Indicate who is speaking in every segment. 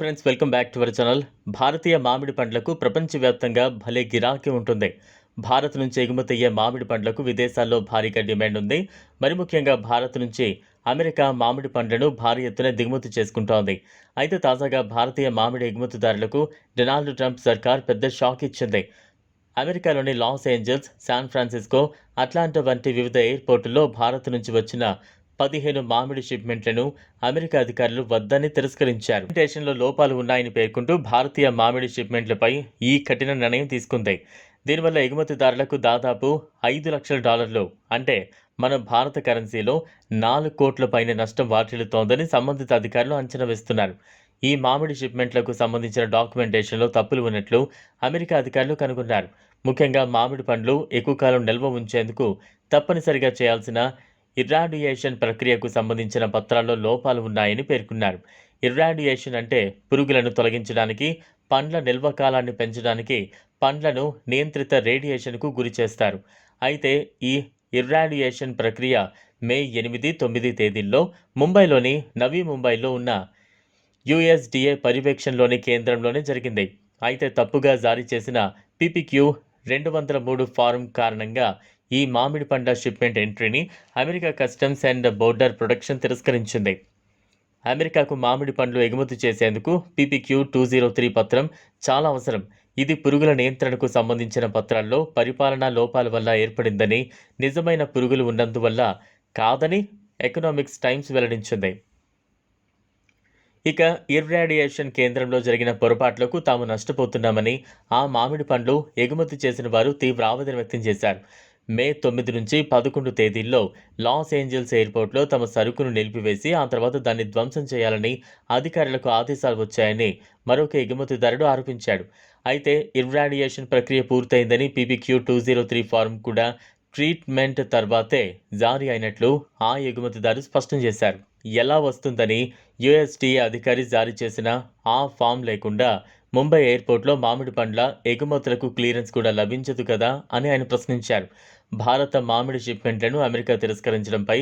Speaker 1: Friends welcome back to our channel భారతీయ మామిడి పండ్లకు ప్రపంచవ్యాప్తంగా భలే గిరాకీ ఉంటుంది. భారత్ నుంచి ఎగుమతి అయ్యే మామిడి పండ్లకు విదేశాల్లో భారీగా డిమాండ్ ఉంది. మరి ముఖ్యంగా భారత్ నుంచి అమెరికా మామిడి పండ్లను భారీ ఎత్తున దిగుమతి చేసుకుంటోంది. అయితే తాజాగా భారతీయ మామిడి ఎగుమతిదారులకు డొనాల్డ్ ట్రంప్ సర్కార్ పెద్ద షాక్ ఇచ్చింది. అమెరికాలోని Los Angeles San Francisco Atlanta వంటి వివిధ ఎయిర్పోర్టుల్లో భారత్ నుంచి వచ్చిన పదిహేను మామిడి షిప్మెంట్లను అమెరికా అధికారులు వద్దని తిరస్కరించారు. స్టేషన్లో లోపాలు ఉన్నాయని పేర్కొంటూ భారతీయ మామిడి షిప్మెంట్లపై ఈ కఠిన నిర్ణయం తీసుకుంది. దీనివల్ల ఎగుమతిదారులకు దాదాపు ఐదు లక్షల డాలర్లు అంటే మన భారత కరెన్సీలో నాలుగు కోట్ల పైన నష్టం వాటిల్లుతోందని సంబంధిత అధికారులు అంచనా వేస్తున్నారు. ఈ మామిడి షిప్మెంట్లకు సంబంధించిన డాక్యుమెంటేషన్లో తప్పులు ఉన్నట్లు అమెరికా అధికారులు కనుగొన్నారు. ముఖ్యంగా మామిడి పండ్లు ఎక్కువ కాలం నిల్వ ఉంచేందుకు తప్పనిసరిగా చేయాల్సిన ఇర్రాడియేషన్ ప్రక్రియకు సంబంధించిన పత్రాల్లో లోపాలు ఉన్నాయని పేర్కొన్నారు. ఇర్రాడియేషన్ అంటే పురుగులను తొలగించడానికి పండ్ల నిల్వ కాలాన్ని పెంచడానికి పండ్లను నియంత్రిత రేడియేషన్కు గురి చేస్తారు. అయితే ఈ ఇర్రాడియేషన్ ప్రక్రియ మే ఎనిమిది తొమ్మిది తేదీల్లో ముంబైలోని నవీ ముంబైలో ఉన్న యుఎస్డిఏ పర్యవేక్షణలోని కేంద్రంలోనే జరిగింది. అయితే తప్పుగా జారీ చేసిన పీపీక్యూ రెండు వందల మూడు ఫారం కారణంగా ఈ మామిడి పండ్ల shipment ఎంట్రీని America customs and border production తిరస్కరించింది. అమెరికాకు మామిడి పండ్లు ఎగుమతి చేసేందుకు పీపీక్యూ టూ జీరో త్రీ పత్రం చాలా అవసరం. ఇది పురుగుల నియంత్రణకు సంబంధించిన పత్రాల్లో పరిపాలనా లోపాల వల్ల ఏర్పడిందని నిజమైన పురుగులు ఉన్నందువల్ల కాదని ఎకనామిక్స్ టైమ్స్ వెల్లడించింది. ఇక ఇర్రాడియేషన్ కేంద్రంలో జరిగిన పొరపాట్లకు తాము నష్టపోతున్నామని ఆ మామిడి పండ్లు ఎగుమతి చేసిన వారు తీవ్ర ఆవేదన వ్యక్తం చేశారు. మే తొమ్మిది నుంచి పదకొండు తేదీల్లో లాస్ ఏంజల్స్ ఎయిర్పోర్ట్లో తమ సరుకును నిలిపివేసి ఆ తర్వాత దాన్ని ధ్వంసం చేయాలని అధికారులకు ఆదేశాలు వచ్చాయని మరొక ఎగుమతిదారుడు ఆరోపించాడు. అయితే ఇర్రాడియేషన్ ప్రక్రియ పూర్తయిందని PPQ two zero three form కూడా ట్రీట్మెంట్ తర్వాతే జారీ అయినట్లు ఆ ఎగుమతిదారు స్పష్టం చేశారు. ఎలా వస్తుందని యుఎస్డిఏ అధికారి జారీ చేసిన ఆ ఫామ్ లేకుండా ముంబై ఎయిర్పోర్ట్లో మామిడి పండ్ల ఎగుమతులకు క్లియరెన్స్ కూడా లభించదు కదా అని ఆయన ప్రశ్నించారు. భారత మామిడి షిప్మెంట్లను America తిరస్కరించడంపై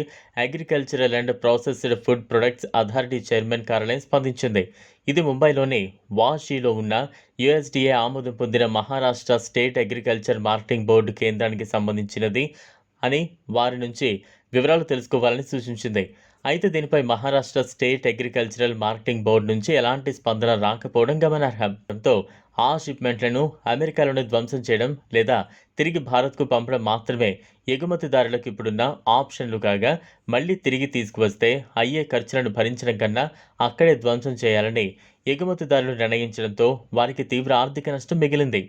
Speaker 1: agricultural and processed food products authority chairman కార్యాలయం స్పందించింది. ఇది ముంబైలోని వాషీలో ఉన్న యుఎస్డిఏ ఆమోదం పొందిన Maharashtra state agriculture marketing board కేంద్రానికి సంబంధించినది అని వారి నుంచి వివరాలు తెలుసుకోవాలని సూచించింది. అయితే దీనిపై Maharashtra state agricultural marketing board నుంచి ఎలాంటి స్పందన రాకపోవడం గమనార్హంతో ఆ షిప్మెంట్లను అమెరికాలోనే ధ్వంసం చేయడం లేదా తిరిగి భారత్కు పంపడం మాత్రమే ఎగుమతిదారులకు ఇప్పుడున్న ఆప్షన్లు కాగా మళ్ళీ తిరిగి తీసుకువస్తే అయ్యే ఖర్చులను భరించడం కన్నా అక్కడే ధ్వంసం చేయాలని ఎగుమతిదారులు నిర్ణయించడంతో వారికి తీవ్ర ఆర్థిక నష్టం మిగిలింది.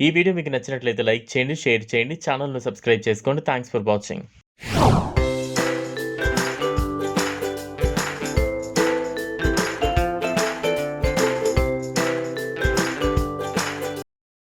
Speaker 1: ఈ వీడియో మీకు నచ్చినట్లయితే లైక్ చేయండి షేర్ చేయండి ఛానల్ను సబ్స్క్రైబ్ చేసుకోండి. Thanks for watching.